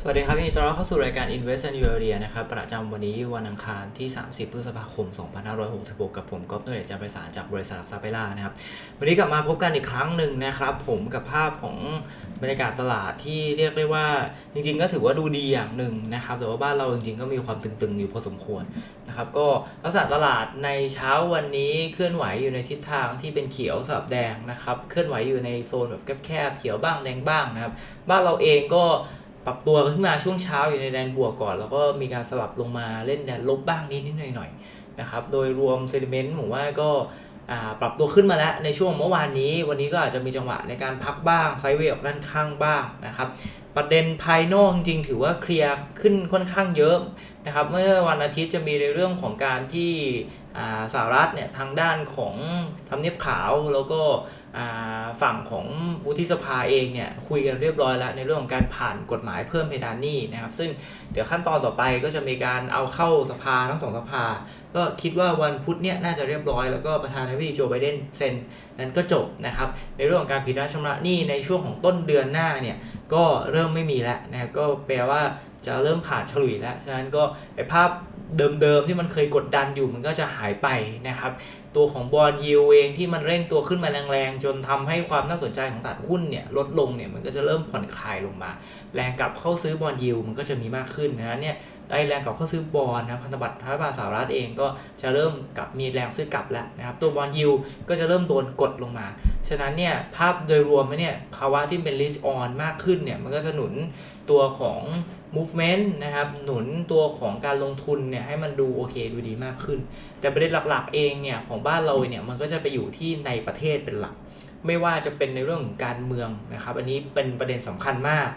สวัสดีครับยินดีต้อนรับเข้าสู่รายการ Invest and Your Area นะครับ ประจำวันนี้วันอังคารที่ 30 พฤษภาคม 2566 กับผมก๊อฟนุ่นเอกจำประสานจากบริษัทหลัพเปล่านะครับ วันนี้กลับมาพบกันอีกครั้งหนึ่งนะครับ ผมกับภาพของบรรยากาศตลาดที่เรียกได้ว่า จริง ๆ ก็ถือว่าดูดีอย่างหนึ่งนะครับ แต่ว่าบ้านเราจริง ๆ ก็มีความตึง ๆ อยู่พอสมควรนะครับ ก็ลักษณะตลาดในเช้าวันนี้เคลื่อนไหวอยู่ในทิศทางที่เป็นเขียวสลับแดงนะครับ เคลื่อนไหวอยู่ในโซนแบบแคบๆเขียวบ้างแดงบ้างนะครับ บ้านเราเองก็ ปรับตัวขึ้นมาช่วงเช้าอยู่ในแดนบวกก่อน แล้วก็มีการสลับลงมาเล่นแดนลบบ้างนิดนิดหน่อยหน่อยๆนะครับโดยรวมเซนิเมนต์ผมว่าก็ปรับตัวขึ้นมาแล้วในช่วงเมื่อวานนี้ วันนี้ก็อาจจะมีจังหวะในการพักบ้างไซเวออกด้านข้างบ้างนะครับประเด็นภายนอกจริงๆถือว่าเคลียร์ขึ้นค่อนข้างเยอะนะครับเมื่อวันอาทิตย์จะมีในเรื่องของการที่ สหรัฐเนี่ยทางด้านของทำเนียบขาวแล้วก็อ่าฝั่งของวุฒิสภาเองเนี่ยคุยกันเรียบร้อยแล้วในเรื่องของการผ่านกฎหมายเพิ่มเพดานหนี้นะครับ ซึ่งเดี๋ยวขั้นตอนต่อไปก็จะมีการเอาเข้าสภาทั้งสองสภา ก็คิดว่าวันพุธเนี่ยน่าจะเรียบร้อยแล้วก็ประธานาธิบดีโจไบเดนเซ็นนั้นก็จบนะครับในเรื่องของการผิดนัดชำระหนี้ในช่วงของต้นเดือนหน้าเนี่ยก็เริ่มไม่มีแล้วนะครับก็แปลว่าจะเริ่มผ่านฉลุยแล้วฉะนั้นก็ไอภาพ เดิมๆที่มันเคยกดดันอยู่มันก็จะหายไปนะครับ ตัวของบอลยิวเองที่มันเร่งตัวขึ้นมาแรงๆ จนทำให้ความน่าสนใจของตลาดหุ้นเนี่ยลดลงเนี่ยมันก็จะเริ่มผ่อนคลายลงมา แรงกลับเข้าซื้อบอลยิวมันก็จะมีมากขึ้นนะเนี่ยไอแรงกลับเข้าซื้อบอลนะพันธบัตรรัฐบาลสหรัฐเองก็จะเริ่มกลับมีแรงซื้อกลับแล้วนะครับตัวบอลยิวก็จะเริ่มโดนกดลงมา ฉะนั้นเนี่ยภาพโดยรวมเนี่ยภาวะที่เป็น risk on มากขึ้นเนี่ยมันก็จะหนุนตัวของ movement นะครับหนุนตัวของการลงทุนเนี่ยให้มันดูโอเคดูดีมากขึ้น แต่ประเด็นหลักๆเองเนี่ยของบ้านเราเนี่ยมันก็จะไปอยู่ที่ในประเทศเป็นหลัก ไม่ว่าจะเป็นในเรื่องของการเมืองนะครับ อันนี้เป็นประเด็นสำคัญมาก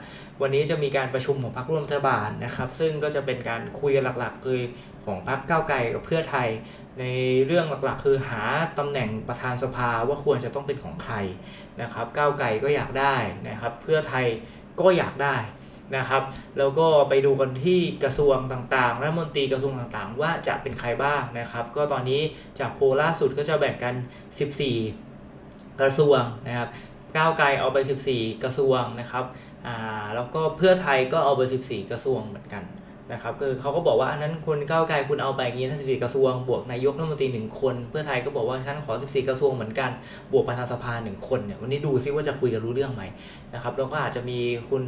วันนี้จะมีการประชุมของพรรคร่วมรัฐบาลนะครับ ซึ่งก็จะเป็นการคุยกันหลักๆ คือของพรรคก้าวไกลกับเพื่อไทย ในเรื่องหลักๆ คือหาตำแหน่งประธานสภาว่าควรจะต้องเป็นของใครนะครับ ก้าวไกลก็อยากได้นะครับ เพื่อไทยก็อยากได้ นะครับ แล้วก็ไปดูกันที่กระทรวงต่างๆ รัฐมนตรีกระทรวงต่างๆ ว่าจะเป็นใครบ้างนะครับ ก็ตอนนี้จากโพลล่าสุดก็จะแบ่งกัน 14 กระทรวงนะครับก้าวไกลเอาไป 14 กระทรวงนะครับอ่าแล้วก็เพื่อไทยก็เอาไป 14 กระทรวงเหมือนกัน นะครับคือเขาก็บอกว่าอันนั้นคุณก้าวไกลคุณเอาไปอย่างนี้ทั้ง14กระทรวงบวกนายกรัฐมนตรีหนึ่งคน เพื่อไทยก็บอกว่าฉันขอ 14 กระทรวงเหมือนกัน บวกประธานสภาหนึ่งคนเนี่ยวันนี้ดูซิว่าจะคุยกันรู้เรื่องไหมนะครับแล้วก็อาจจะมีคุณ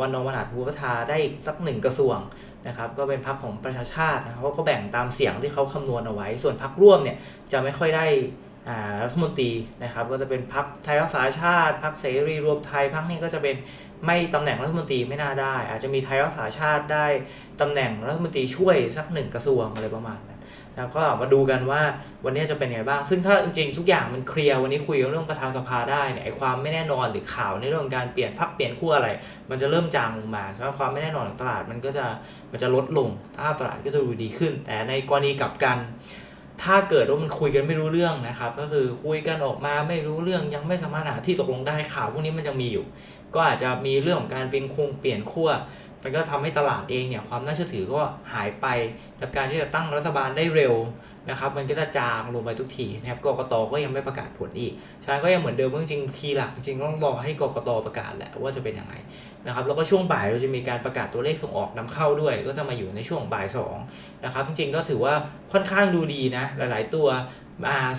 วันนองวันาจภูพัฒนาได้อีกสักหนึ่งกระทรวงนะครับก็เป็นพรรคของประชาชาตินะครับเขาก็แบ่งตามเสียงที่เขาคำนวณเอาไว้ ส่วนพรรคร่วมเนี่ยจะไม่ค่อยได้รัฐมนตรีนะครับก็จะเป็นพักไทยรักษาชาติพักเสรีรวมไทยพักนี้ก็จะเป็น ไม่ตำแหน่งรัฐมนตรีไม่น่าได้ อาจจะมีไทยรักษาชาติได้ตำแหน่งรัฐมนตรีช่วยสักหนึ่งกระทรวงอะไรประมาณนั้นนะครับก็มาดูกันว่าวันนี้จะเป็นไงบ้าง ซึ่งถ้าจริงๆ ทุกอย่างมันเคลียร์วันนี้คุยเรื่องประธานสภาได้เนี่ยไอความไม่แน่นอนหรือข่าวในเรื่องการเปลี่ยนพักเปลี่ยนขั้วอะไร มันจะเริ่มจางลงมาฉะนั้นความไม่แน่นอนของตลาดมันก็จะมันจะลดลงภาพตลาดก็จะดูดีขึ้น แต่ในกรณีกลับกันถ้าเกิดว่ามันคุยกันไม่รู้เรื่องนะครับ ก็คือคุยกันออกมาไม่รู้เรื่องยังไม่สามารถหาที่ตกลงได้ข่าวพวกนี้มันยังมีอยู่ ก็อาจจะมีเรื่องของการเป็นคงเปลี่ยนขั้วมันก็ทำให้ตลาดเองเนี่ยความน่าเชื่อถือก็หายไปกับการที่จะตั้งรัฐบาลได้เร็วนะครับมันก็จะจางลงไปทุกทีนะครับกกตก็ยังไม่ประกาศผลอีกฉะนั้นก็ยังเหมือนเดิมว่าจริงๆคีย์หลักจริงต้องรอให้กกตประกาศแหละว่าจะเป็นยังไงนะครับแล้วก็ช่วงบ่ายเราจะมีการประกาศตัวเลขส่งออกนำเข้าด้วย ก็จะมาอยู่ในช่วงบ่ายสองนะครับจริงๆก็ถือว่าค่อนข้างดูดีนะหลาย ๆ ตัว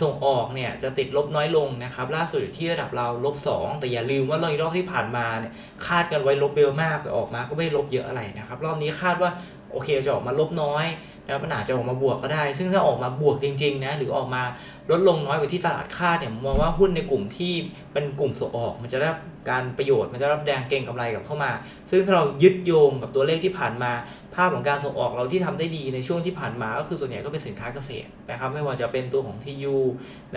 ส่งออกเนี่ยจะติดลบน้อยลงนะครับล่าสุดอยู่ที่ระดับเราลบ2แต่อย่าลืมว่ารอบที่ผ่านมาเนี่ยคาดกันไว้ลบเยอะมากแต่ออกมาก็ไม่ลบเยอะอะไรนะครับรอบนี้คาดว่าโอเคจะออกมาลบน้อยแล้วมันอาจะออกมาบวกก็ได้ ซึ่งถ้าออกมาบวกจริงๆนะหรือออกมาลดลงน้อยกว่าที่ตลาดคาดเนี่ยมองว่าหุ้นในกลุ่มที่เป็นกลุ่มส่งออก มันจะได้รับการประโยชน์มันจะรับแดงเก่งกำไรกับเข้ามา ซึ่งถ้าเรายึดโยงกับตัวเลขที่ผ่านมา ภาพของการส่งออกเราที่ทำได้ดีในช่วงที่ผ่านมาก็คือส่วนใหญ่ก็เป็นสินค้าเกษตรนะครับ ไม่ว่าจะเป็นตัวของ TU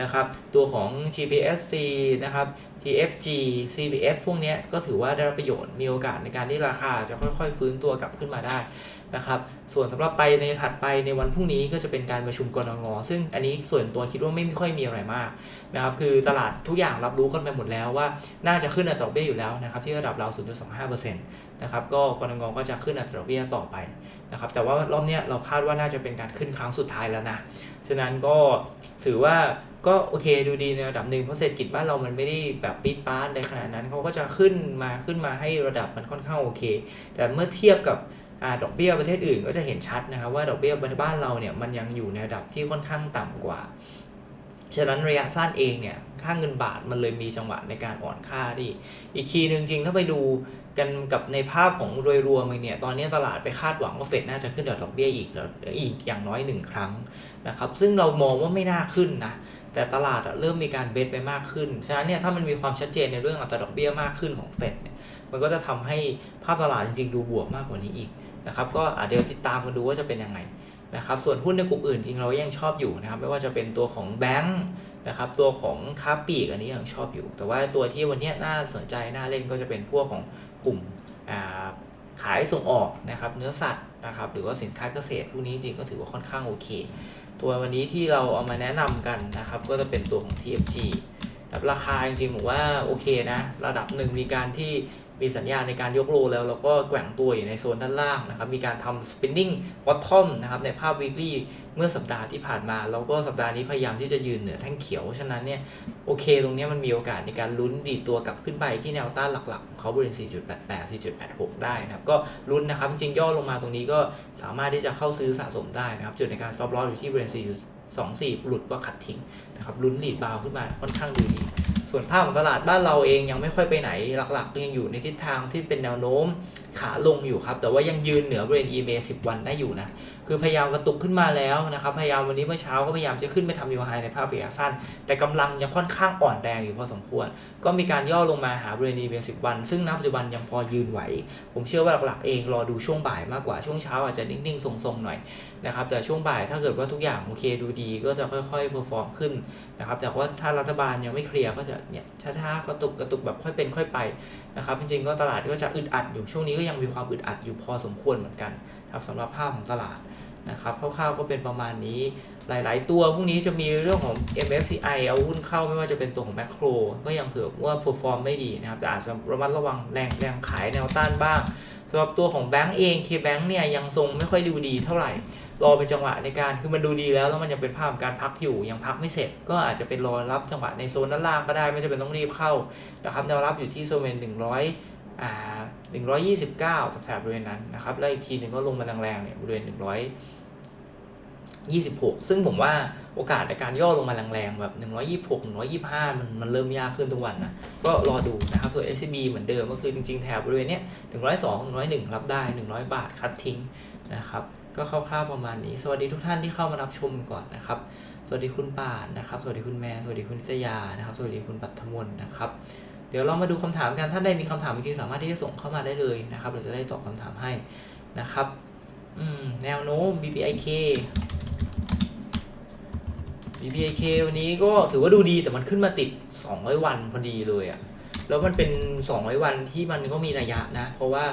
นะครับ ตัวของ GPSC นะครับ TFG CBF พวกนี้ก็ถือว่าได้รับประโยชน์มีโอกาสในการที่ราคาจะค่อยๆ ฟื้นตัวกลับขึ้นมาได้นะครับส่วนสำหรับไปในถัดไปในวันพรุ่งนี้ก็จะเป็นการประชุมกรงงซึ่งอันนี้ส่วนตัวคิดว่าไม่ค่อยมีอะไรมากนะครับคือตลาดทุกอย่างรับรู้กันไปหมดแล้วว่าน่าจะขึ้นอัตราดอกเบี้ยอยู่แล้วนะครับที่ระดับเรา0.25%น นะครับก็กรงงก็จะขึ้นอัตราดอกเบี้ยต่อไปนะครับแต่ว่ารอบนี้เราคาดว่าน่าจะเป็นการขึ้นครั้งสุดท้ายแล้วนะฉะนั้นก็ถือว่าก็โอเคดูดีในระดับหนึ่งเพราะเศรษฐกิจบ้านเรามันไม่ได้แบบปิดป้าร์ตในขนาดนั้นเขาก็จะขึ้นมาขึ้นมาให้ระดับมันค่อนข้างโอเค แต่เมื่อเทียบกับอดอกเบี้ยประเทศอื่นก็จะเห็นชัดนะครับว่าดอกเบี้ยบ้านเราเนี่ยมันยังอยู่ในระดับที่ค่อนข้างต่ำกว่าฉะนั้นระยะสั้นเองเนี่ยค่าเงินบาทมันเลยมีจังหวะในการอ่อนค่าที่อีกทีหนึ่งจริงถ้าไปดู กันกับในภาพของโดยรวมเองเนี่ยตอนนี้ตลาดไปคาดหวังว่าเฟดน่าจะขึ้นดอกเบี้ยอีกแล้วอีกอย่างน้อยหนึ่งครั้งนะครับซึ่งเรามองว่าไม่น่าขึ้นนะแต่ตลาดเริ่มมีการเบสไปมากขึ้น ฉะนั้นเนี่ยถ้ามันมีความชัดเจนในเรื่องอัตราดอกเบี้ยมากขึ้นของเฟดเนี่ยมันก็จะทำให้ภาพตลาดจริงๆดูบวกมากกว่านี้อีกนะครับก็เดี๋ยวติดตามกันดูว่าจะเป็นยังไงนะครับส่วนหุ้นในกลุ่มอื่นจริงเรายังชอบอยู่นะครับไม่ว่าจะเป็นตัวของแบงก์ นะครับตัวของค้าปลีกอันนี้ยังชอบอยู่ แต่ว่าตัวที่วันนี้น่าสนใจน่าเล่นก็จะเป็นพวกของกลุ่มาขายส่งออกนะครับเนื้อสัตว์นะครับหรือว่าสินค้าเกษตรพวกนี้จริงก็ถือว่าค่อนข้างโอเค ตัววันนี้ที่เราเอามาแนะนำกันนะครับก็จะเป็นตัวของ TFG ราคาจริงๆผมว่าโอเคนะระดับหนึ่งมีการที่ มีสัญญาณในการยกโลแล้วเราก็แกว่งตัวอยู่ในโซนด้านล่างนะครับ มีการทำ spinning bottom นะครับในภาพ weekly เมื่อสัปดาห์ที่ผ่านมา แล้วก็สัปดาห์นี้พยายามที่จะยืนเหนือแท่งเขียว ฉะนั้นเนี่ยโอเค ตรงนี้มันมีโอกาสในการลุ้นดีตัวกลับขึ้นไปที่แนวต้านหลักๆของเขาบริเวณ 4.88 4.86 ได้นะครับ ก็ลุ้นนะครับจริงๆย่อลงมาตรงนี้ก็สามารถที่จะเข้าซื้อสะสมได้นะครับจุดในการ stop loss อยู่ที่บริเวณ4.24 หลุดว่าขัดทิ้งนะครับลุ้นหลีดบาวขึ้นมาค่อนข้างดูดี ส่วนภาพของตลาดบ้านเราเองยังไม่ค่อยไปไหนหลักๆก็ยังอยู่ในทิศทางที่เป็นแนวโน้มขาลงอยู่ครับ แต่ว่ายังยืนเหนือบริเวณ EMA 10 วันได้อยู่นะ คือพยายามกระตุกขึ้นมาแล้วนะครับ พยายามวันนี้เมื่อเช้าก็พยายามจะขึ้นไปทำยูไฮในภาพระยะสั้น แต่กำลังยังค่อนข้างอ่อนแรงอยู่พอสมควร ก็มีการย่อลงมาหาบริเวณ EMA 10วัน ซึ่งณปัจจุบันยังพอยืนไหว ผมเชื่อว่าหลักๆเองรอดูช่วงบ่ายมากกว่าช่วงเช้าอาจจะนิ่งๆทรงๆหน่อยนะครับ แต่ช่วงบ่ายถ้าเกิดว่าทุกอย่างโอเคดูดีก็จะค่อยๆเพอร์ฟอร์มขึ้นนะครับ แต่ว่าถ้ารัฐบาลยังไม่เคลียร์ก็จะเนี่ยช้าๆกระตุกกระตุกแบบค่อยเป็นค่อยไปนะครับ จริงๆก็ตลาดก็จะอึดอัดอยู่ช่วงนี้ก็ยังมีความอึดอัดอยู่พอสมควรเหมือนกันครับสำหรับภาพของตลาดนะครับคร่าวๆก็เป็นประมาณนี้หลาย ๆ ตัวพวกนี้จะมีเรื่องของ MSCI เอาหุ้นเข้าไม่ว่าจะเป็นตัวของแมคโครก็ยังเผื่อว่า perform ไม่ดีนะครับจะอาจจะระมัดระวังแรงแรงขายแนวต้านบ้างสำหรับตัวของแบงก์เอง K-Bank เนี่ยยังทรงไม่ค่อยดูดีเท่าไหร่ รอเป็นจังหวะในการคือมันดูดีแล้วแล้วมันยังเป็นภาพการพักอยู่ยังพักไม่เสร็จ ก็อาจจะเป็นรอรับจังหวะในโซนด้านล่างก็ได้ไม่จำเป็นต้องรีบเข้านะครับแนวรับอยู่ที่โซนหนึ่งร้อย อ่าหนึ่งร้อยยี่สิบเก้าแถบบริเวณนั้นนะครับ แล้วอีกทีหนึ่งก็ลงมาแรงๆเนี่ยบริเวณหนึ่งร้อยยี่สิบหกซึ่งผมว่าโอกาสในการย่อลงมาแรงๆแบบหนึ่งร้อยยี่หกหนึ่งร้อยยี่บห้ามันมันเริ่มยากขึ้นทุกวันนะ ก็รอดูนะครับ ส่วน SCB เหมือนเดิมก็คือจริงๆ แถบบริเวณเนี้ยหนึ่งร้อยสองหนึ่งร้อยหนึ่งรับได้หนึ่งร้อยบาทคัดทิ้งนะครับ ก็คร่าวๆประมาณนี้ สวัสดีทุกท่านที่เข้ามารับชมก่อนนะครับ สวัสดีคุณป่านนะครับ สวัสดีคุณแม่ สวัสดีคุณนิตยานะครับ สวัสดีคุณปัทมนนะครับ เดี๋ยวเรามาดูคำถามกัน ถ้าได้มีคำถามจริงๆสามารถที่จะส่งเข้ามาได้เลยนะครับ เราจะได้ตอบคำถามให้นะครับอืมแนวโน้ม BBIK BBIK วันนี้ก็ถือว่าดูดีแต่มันขึ้นมาติด 200 วันพอดีเลยอะแล้วมันเป็น 200 วันที่มันก็มีนัยยะนะ เพราะว่า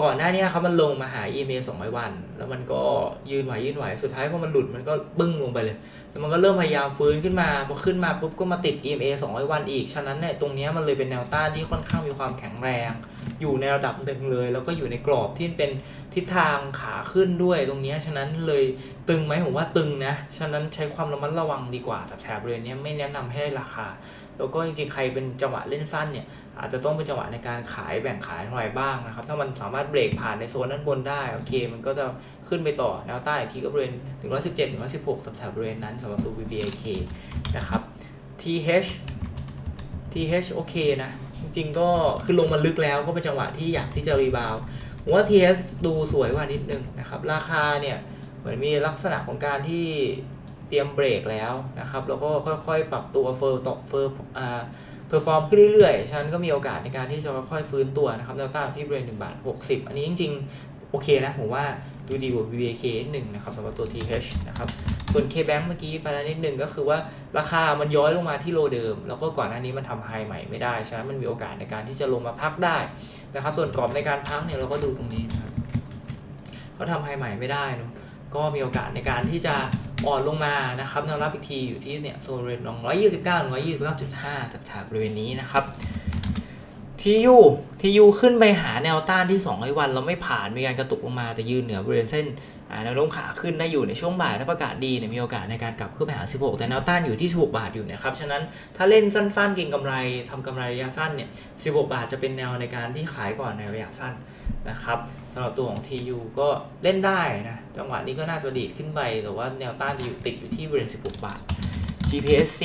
ก่อนหน้านี้ครับมันลงมาหา EMA 200 วัน แล้วมันก็ยืนไหวยืนไหว สุดท้ายพอมันหลุดมันก็บึ้งลงไปเลย แล้วมันก็เริ่มพยายามฟื้นขึ้นมา พอขึ้นมาปุ๊บก็มาติด EMA 200 วันอีก ฉะนั้นเนี่ยตรงนี้มันเลยเป็นแนวต้านที่ค่อนข้างมีความแข็งแรง อยู่ในระดับหนึ่งเลย แล้วก็อยู่ในกรอบที่เป็นทิศทางขาขึ้นด้วยตรงนี้ฉะนั้นเลยตึงไหมผมว่าตึงนะ ฉะนั้นใช้ความระมัดระวังดีกว่าแต่แถบเรียนนี้ไม่แนะนำให้ได้ราคา แล้วก็จริงๆใครเป็นจังหวะเล่นสั้นเนี่ยอาจจะต้องเป็นจังหวะในการขายแบ่งขายหน่อยบ้างนะครับ ถ้ามันสามารถเบรกผ่านในโซนด้านบนได้โอเค มันก็จะขึ้นไปต่อแนวใต้อีกทีก็บริเวณ117 116แถบบริเวณนั้นสำหรับตัว BBIK นะครับ TH TH โอเคนะ ริง ๆ ก็คือลงมาลึกแล้วก็เป็นจังหวะที่อยากที่จะรีบาวผมว่า TH ดูสวยกว่านิดนึงนะครับ ราคาเนี่ยเหมือนมีลักษณะของการที่เตรียมเบรกแล้วนะครับ แล้วก็ค่อยๆ ปรับตัวเฟอร์ตกเฟอร์อ่าเพอร์ฟอร์มขึ้นเรื่อยๆ ฉะนันก็มีโอกาสในการที่จะค่อยๆฟื้นตัวนะครับแนวต้านที่บริเวณ1บาท60 อันนี้จริง ๆ โอเคนะผมว่าดูดีกว่า BBK หนึ่งนะครับสำหรับตัว TH นะครับ ส่วน KBank เมื่อกี้ไปแล้วนิดนึงก็คือว่าราคามันย้อยลงมาที่โลเดิม แล้วก็ก่อนหน้านี้มันทำไฮใหม่ไม่ได้ ฉะนั้นมันมีโอกาสในการที่จะลงมาพักได้นะครับส่วนกรอบในการพักเนี่ยเราก็ดูตรงนี้นะครับเขาทำไฮใหม่ไม่ได้นะก็มีโอกาสในการที่จะอ่อนลงมานะครับแนวรับอีกทีอยู่ที่เนี่ยโซนเรนร้อยยี่สิบเก้าร้อยยี่สิบเก้าจุดห้าจากแถบบริเวณนี้นะครับทียูทียูขึ้นไปหาแนวต้านที่200วัน เราไม่ผ่านมีการกระตุกลงมาแต่ยืนเหนือบริเวณเส้น แนวโน้มขาขึ้นได้อยู่ในช่วงบ่ายถ้าประกาศดีเนี่ยมีโอกาสในการกลับขึ้นไปหา 16 แต่แนวต้านอยู่ที่ 16 บาทอยู่นะครับ ฉะนั้นถ้าเล่นสั้นๆเก็งกำไรทำกำไรระยะสั้นเนี่ย 16 บาทจะเป็นแนวในการที่ขายก่อนในระยะสั้นนะครับสำหรับตัวของ TU ก็เล่นได้นะ จังหวะนี้ก็น่าจะดีดขึ้นไป แต่ว่าแนวต้านจะอยู่ติดอยู่ที่บริเวณ 16 บาท GPSC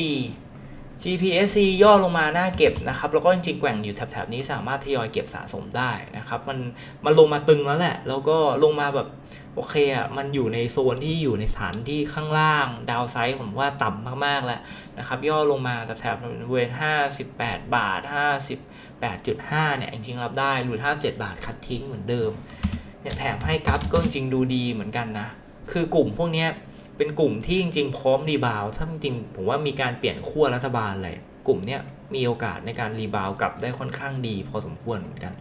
GPSC ย่อลงมาหน้าเก็บนะครับแล้วก็จริงๆแกว่งอยู่แถบๆนี้สามารถทยอยเก็บสะสมได้นะครับมันมันลงมาตึงแล้วแหละ แล้วก็ลงมาแบบโอเคอะมันอยู่ในโซนที่อยู่ในฐานที่ข้างล่าง ดาวไซด์ผมว่าต่ำมากๆแล้วนะครับย่อลงมาแถบๆบริเวณ58 บาท 58.5เนี่ยจริงๆรับได้หลุด57 บาทคัดทิ้งเหมือนเดิมเนี่ยแถมให้กราฟก็จริงดูดีเหมือนกันนะคือกลุ่มพวกเนี้ย เป็นกลุ่มที่จริง ๆ พร้อมรีบาวถ้าจริงๆผมว่ามีการเปลี่ยนขั้วรัฐบาลเลยกลุ่มเนี้ยมีโอกาสในการรีบาวกลับได้ค่อนข้างดี พอสมควรเหมือนกัน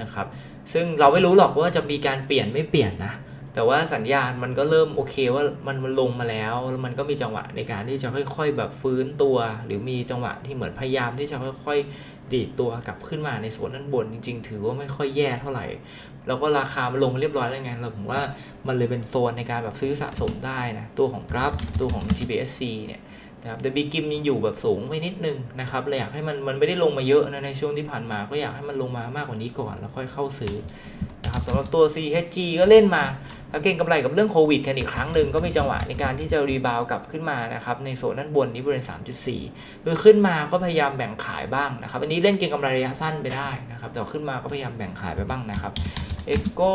นะครับ ซึ่งเราไม่รู้หรอกว่าจะมีการเปลี่ยนไม่เปลี่ยนนะ แต่ว่าสัญญาณมันก็เริ่มโอเคว่ามันมันลงมาแล้วแล้วมันก็มีจังหวะในการที่จะค่อย ๆ แบบฟื้นตัว หรือมีจังหวะที่เหมือนพยายามที่จะค่อย ๆ ดีดตัวกลับขึ้นมาในโซนด้านบนจริง ๆ ถือว่าไม่ค่อยแย่เท่าไหร่ แล้วก็ราคามันลงเรียบร้อยแล้วไงเราผมว่ามันเลยเป็นโซนในการแบบซื้อสะสมได้นะตัวของกราฟตัวของ GPSC เนี่ยนะครับแต่บีกิมยังอยู่แบบสูงไปนิดนึงนะครับเลยอยากให้มันมันไม่ได้ลงมาเยอะนะในช่วงที่ผ่านมาก็อยากให้มันลงมามากกว่านี้ก่อนแล้วค่อยเข้าซื้อนะครับสำหรับตัว CHG ก็เล่นมา เก่งกำไรกับเรื่องโควิดกันอีกครั้งหนึ่งก็มีจังหวะในการที่จะรีบาวกลับขึ้นมานะครับในโซนด้านบนนี้บริเวณ 3.4 คือขึ้นมาก็พยายามแบ่งขายบ้างนะครับอันนี้เล่นเก็งกำไรระยะสั้นไปได้นะครับแต่ขึ้นมาก็พยายามแบ่งขายไปบ้างนะครับเอโก้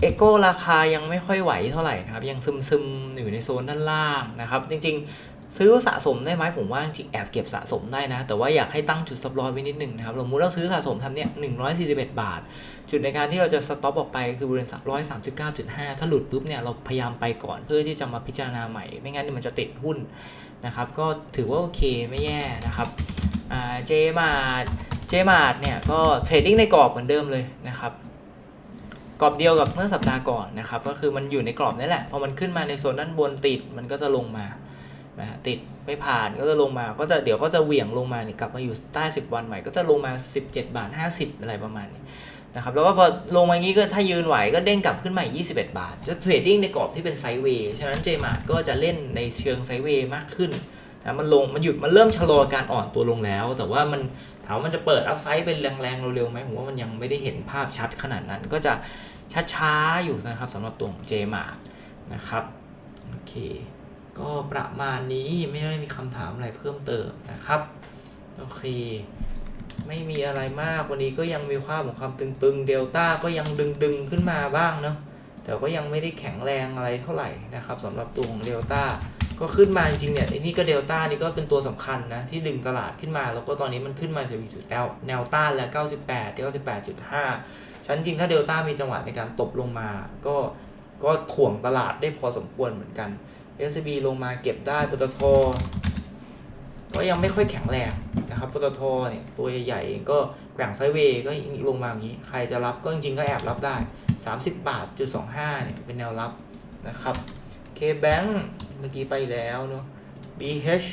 เอโก้ราคายังไม่ค่อยไหวเท่าไหร่นะครับยังซึมซึมๆอยู่ในโซนด้านล่างนะครับจริงๆ ซื้อสะสมได้ไหมผมว่าจริงแอบเก็บสะสมได้นะ แต่ว่าอยากให้ตั้งจุดสต็อปลอไว้นิดนึงนะครับสมมติเราซื้อสะสมทำเนี่ย141บาท จุดในการที่เราจะสต็อปออกไปคือบริเวณ139.5ถ้าหลุดปุ๊บเนี่ยเราพยายามไปก่อนเพื่อที่จะมาพิจารณาใหม่ ไม่งั้นมันจะติดหุ้นนะครับ ก็ถือว่าโอเคไม่แย่นะครับอ่าเจมาเจมาดเนี่ยก็เทรดดิ้งในกรอบเหมือนเดิมเลยนะครับกรอบเดียวกับเมื่อสัปดาห์ก่อนนะครับก็คือมันอยู่ในกรอบนี่แหละพอมันขึ้นมาในโซนด้านบนติดมันก็จะลงมา นะฮะติดไม่ผ่านก็จะลงมาก็จะเดี๋ยวก็จะเหวี่ยงลงมาเนี่ยกลับมาอยู่ใต้ 10 วันใหม่ก็จะลงมา 17 บาท 50 อะไรประมาณนี้นะครับแล้วก็พอลงมาอย่างนี้ก็ถ้ายืนไหวก็เด้งกลับขึ้นมาอีก21 บาท จะเทรดดิ้งในกรอบที่เป็นไซด์เวย์ฉะนั้นเจมาร์ก็จะเล่นในเชิงไซด์เวย์มากขึ้นนะมันลงมันหยุดมันเริ่มชะลอการอ่อนตัวลงแล้ว แต่ว่ามันถามว่ามันจะเปิดอัพไซด์เป็นแรงๆเร็วๆไหมผมว่ามันยังไม่ได้เห็นภาพชัดขนาดนั้นก็จะช้าๆอยู่นะครับสำหรับตัวของ j m a r นะครับโอเค ก็ประมาณนี้ไม่ได้มีคำถามอะไรเพิ่มเติมนะครับ โอเค ไม่มีอะไรมากวันนี้ก็ยังมีความของความตึงๆเดลต้าก็ยังดึงๆขึ้นมาบ้างเนาะแต่ก็ยังไม่ได้แข็งแรงอะไรเท่าไหร่นะครับสำหรับตัวของเดลต้าก็ขึ้นมาจริงๆเนี่ยไอ้นี่ก็เดลต้านี่ก็เป็นตัวสำคัญนะ ที่ดึงตลาดขึ้นมา แล้วก็ตอนนี้มันขึ้นมาจะอยู่จุดแนวแนวต้านแล้ว 98 98.5ฉันจริงถ้าเดลต้ามีจังหวะในการตบลงมา ก็ก็ถ่วงตลาดได้พอสมควรเหมือนกัน SCB ลงมาเก็บได้ปตทก็ยังไม่ค่อยแข็งแรงนะครับปตทเนี่ยตัวใหญ่ๆเองก็แกว่งไซเวย์ก็ลงมาอย่างนี้ ใครจะรับก็จริงๆก็แอบรับได้ 30 บาทจุด25เนี่ยเป็นแนวรับนะครับ KBank เมื่อกี้ไปแล้วเนาะ BH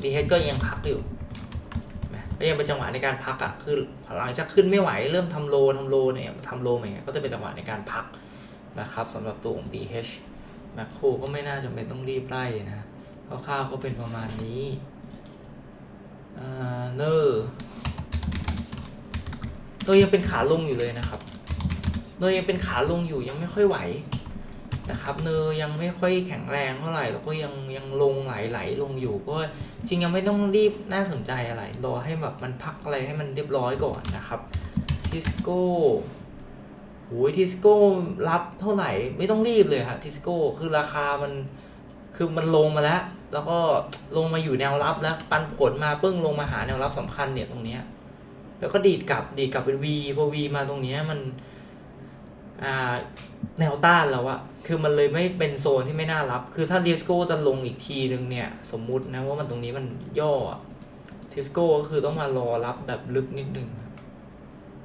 BH ก็ยังพักอยู่ก็ยังเป็นจังหวะในการพักอะ่ะคือหลังจากขึ้นไม่ไหวเริ่มทำโลทำโลเนี่ยทำโลมาอย่างเงี้ยก็จะเป็นจังหวะในการพักนะครับสำหรับตัวของ BH แมคโครก็ไม่น่าจะเป็นต้องรีบไล่นะคร่าวๆก็เป็นประมาณนี้เนอร์เนอร์ยังเป็นขาลงอยู่เลยนะครับ เนอร์ยังเป็นขาลงอยู่ยังไม่ค่อยไหวนะครับเนอร์ยังไม่ค่อยแข็งแรงเท่าไหร่แล้วก็ยังยังลงไหลๆลงอยู่ก็จริงยังไม่ต้องรีบน่าสนใจอะไรรอให้แบบมันพักอะไรให้มันเรียบร้อยก่อนนะครับทิสโก้ โอ้ยทิสโก้รับเท่าไหร่ไม่ต้องรีบเลยครับทิสโก้คือราคามันคือมันลงมาแล้ว แล้วก็ลงมาอยู่แนวรับแล้ว ปันผลมาปึ้งลงมาหาแนวรับสำคัญเนี่ยตรงเนี้ยแล้วก็ดีดกลับดีดกลับเป็น V พอ V มาตรงเนี้ยมันอ่าแนวต้านแล้วอะคือมันเลยไม่เป็นโซนที่ไม่น่ารับ คือถ้าดิสโก้จะลงอีกทีนึงเนี่ย สมมุตินะว่ามันตรงนี้มันย่อทิสโก้ก็คือต้องมารอรับแบบลึกนิดนึง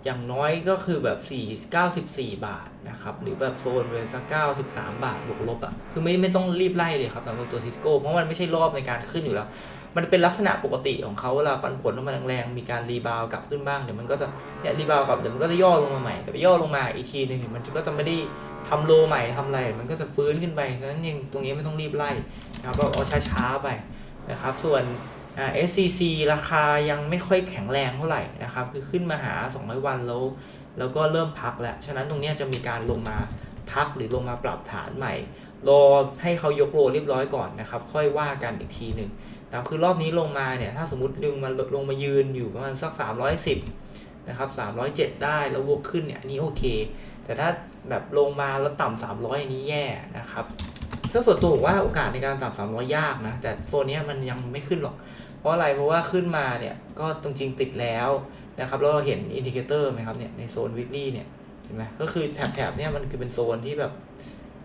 อย่างน้อยก็คือแบบ4 94 บาทนะครับ หรือแบบโซนเลยสัก93 บาทบวกลบอะคือไม่ไม่ต้องรีบไล่เลยครับสำหรับตัวทิสโก้เพราะมันไม่ใช่รอบในการขึ้นอยู่แล้ว มันเป็นลักษณะปกติของเขาเวลาปันผลลงมาแรงๆมีการรีบาวกลับขึ้นบ้างเดี๋ยวมันก็จะเนี่ยรีบาวกลับเดี๋ยวมันก็จะย่อลงมาใหม่แต่ย่อลงมาอีกทีหนึ่งมันก็จะไม่ได้ทำโลใหม่ทำอะไรมันก็จะฟื้นขึ้นไปฉะนั้นยังตรงนี้ไม่ต้องรีบไล่นะครับก็เอาช้าๆไปนะครับส่วน SCC ราคายังไม่ค่อยแข็งแรงเท่าไหร่นะครับ คือขึ้นมาหา 200 วันแล้ว แล้วก็เริ่มพักแล้ว ฉะนั้นตรงนี้จะมีการลงมาพักหรือลงมาปรับฐานใหม่ รอให้เขายกโลเรียบร้อยก่อนนะครับ ค่อยว่ากันอีกทีหนึ่งนะคือรอบนี้ลงมาเนี่ย ถ้าสมมติดึงมาลงมายืนอยู่ประมาณสัก 310 นะครับ 307 ได้แล้ววกขึ้นเนี่ยนนี้โอเค แต่ถ้าแบบลงมาแล้วต่ำ300อันนี้แย่นะครับซึ่งส่วนตัวผมว่าโอกาสในการต่ำ300 ยากนะ แต่โซนนี้มันยังไม่ขึ้นหรอก ราะอะไรเพราะว่าขึ้นมาเนี่ยก็จริงๆติดแล้วนะครับแล้วเราเห็นอินดิเคเตอร์ไหมครับเนี่ยในโซนวิก l ีเนี่ยเห็นไหมก็คือแถบๆเนี่ยมันคือเป็นโซนที่แบบ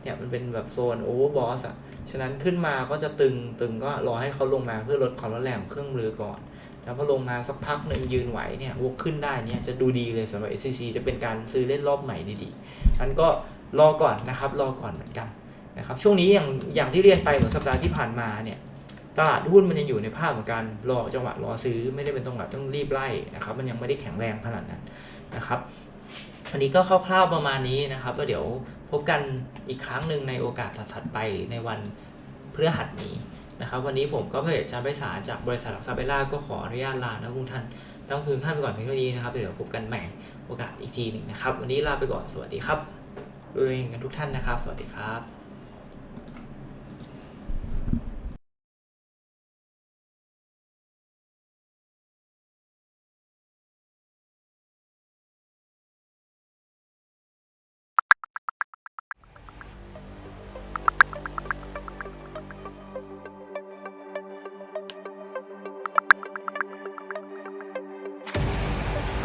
เนี่ยมันเป็นแบบโซนโอเวอร์บอสอะฉะนั้นขึ้นมาก็จะตึงตึงก็รอให้เขาลงมาเพื่อลดความร้อนแรงของเครื่องมือก่อนแล้วพอลงมาสักพักหนึ่งยืนไหวเนี่ยวกขึ้นได้เนี่ยจะดูดีเลยสำหรับ SCC จะเป็นการซื้อเล่นรอบใหม่ดีๆนั้นก็รอก่อนนะครับรอก่อนเหมือนกันนะครับช่วงนี้อย่างอย่างที่เรียนไปเหมือนสัปดาห์ที่ผ่านมาเนี่ย ตลาดหุ้นมันยังอยู่ในภาพของการรอจังหวะรอซื้อไม่ได้เป็นจังหวะต้องรีบไล่นะครับมันยังไม่ได้แข็งแรงขนาดนั้นนะครับวันนี้ก็คร่าวๆประมาณนี้นะครับแล้วเดี๋ยวพบกันอีกครั้งหนึ่งในโอกาสถัดๆไปในวันพฤหัสนี้นะครับ วันนี้ผมก็เพจจาไปสารจากบริษัทหลักทรัพย์เบลล่าก็ขออนุญาตลานะทุกท่านต้องคืนท่านไปก่อนเพียงเท่านี้นะครับเดี๋ยวพบกันใหม่โอกาสอีกทีหนึ่งนะครับ วันนี้ลาไปก่อนสวัสดีครับรวยๆกันทุกท่านนะครับ สวัสดีครับ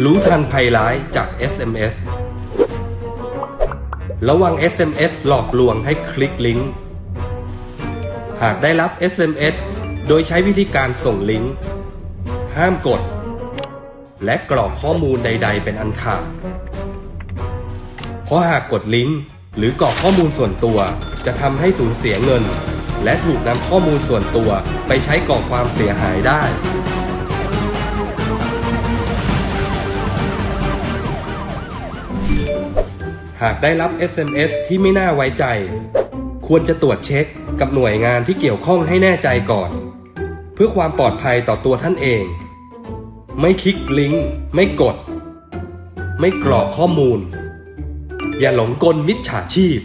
รู้ทันภัยร้ายจาก SMS ระวัง SMS หลอกลวงให้คลิกลิงก์ หากได้รับ SMS โดยใช้วิธีการส่งลิงก์ ห้ามกด และกรอกข้อมูลใด ๆ เป็นอันขาด เพราะหากกดลิงก์หรือกรอกข้อมูลส่วนตัว จะทำให้สูญเสียเงิน และถูกนำข้อมูลส่วนตัวไปใช้ก่อความเสียหายได้ หากได้รับ SMS ที่ไม่น่าไว้ใจ ควรจะตรวจเช็คกับหน่วยงานที่เกี่ยวข้องให้แน่ใจก่อน เพื่อความปลอดภัยต่อตัวท่านเอง ไม่คลิกลิงก์ไม่กด ไม่กรอกข้อมูล อย่าหลงกลมิจฉาชีพ